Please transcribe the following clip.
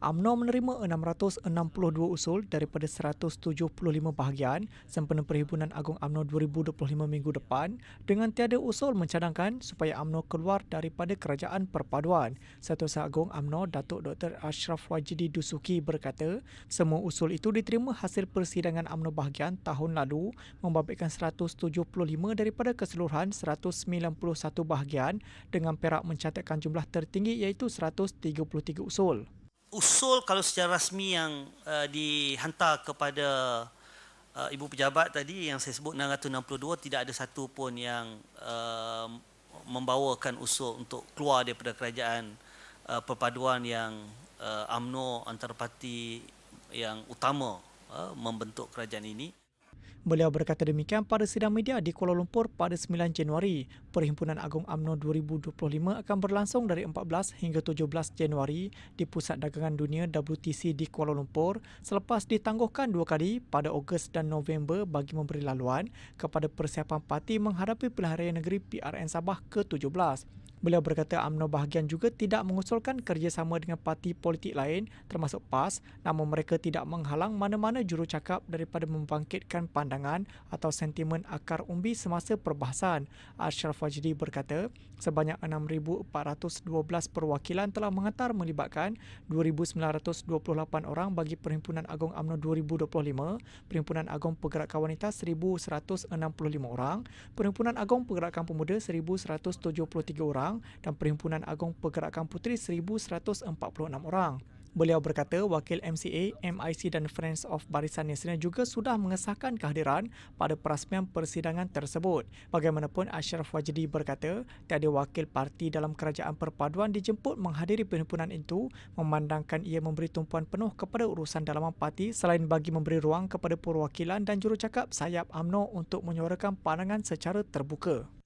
UMNO menerima 662 usul daripada 175 bahagian sempena Perhimpunan Agung UMNO 2025 minggu depan dengan tiada usul mencadangkan supaya UMNO keluar daripada Kerajaan Perpaduan. Setiausaha Agung UMNO Datuk Dr. Ashraf Wajidi Dusuki berkata, semua usul itu diterima hasil persidangan UMNO bahagian tahun lalu membabitkan 175 daripada keseluruhan 191 bahagian dengan Perak mencatatkan jumlah tertinggi iaitu 133 usul usul kalau secara rasmi yang uh, dihantar kepada uh, ibu pejabat tadi yang saya sebut 662 tidak ada satu pun yang uh, membawakan usul untuk keluar daripada kerajaan uh, perpaduan yang uh, AMNO antara parti yang utama uh, membentuk kerajaan ini Beliau berkata demikian pada sidang media di Kuala Lumpur pada 9 Januari. Perhimpunan Agung UMNO 2025 akan berlangsung dari 14 hingga 17 Januari di Pusat Dagangan Dunia WTC di Kuala Lumpur selepas ditangguhkan dua kali pada Ogos dan November bagi memberi laluan kepada persiapan parti menghadapi pilihan raya negeri PRN Sabah ke-17. Beliau berkata UMNO bahagian juga tidak mengusulkan kerjasama dengan parti politik lain termasuk PAS namun mereka tidak menghalang mana-mana jurucakap daripada membangkitkan pandangan atau sentimen akar umbi semasa perbahasan. Ashraf Wajdi berkata sebanyak 6,412 perwakilan telah mengantar melibatkan 2,928 orang bagi Perhimpunan Agung UMNO 2025, Perhimpunan Agung Pergerakan Wanita 1,165 orang, Perhimpunan Agung Pergerakan Pemuda 1,173 orang orang dan Perhimpunan Agung Pergerakan Puteri 1,146 orang. Beliau berkata wakil MCA, MIC dan Friends of Barisan Nasional juga sudah mengesahkan kehadiran pada perasmian persidangan tersebut. Bagaimanapun Ashraf Wajdi berkata tiada wakil parti dalam kerajaan perpaduan dijemput menghadiri perhimpunan itu memandangkan ia memberi tumpuan penuh kepada urusan dalaman parti selain bagi memberi ruang kepada perwakilan dan jurucakap sayap AMNO untuk menyuarakan pandangan secara terbuka.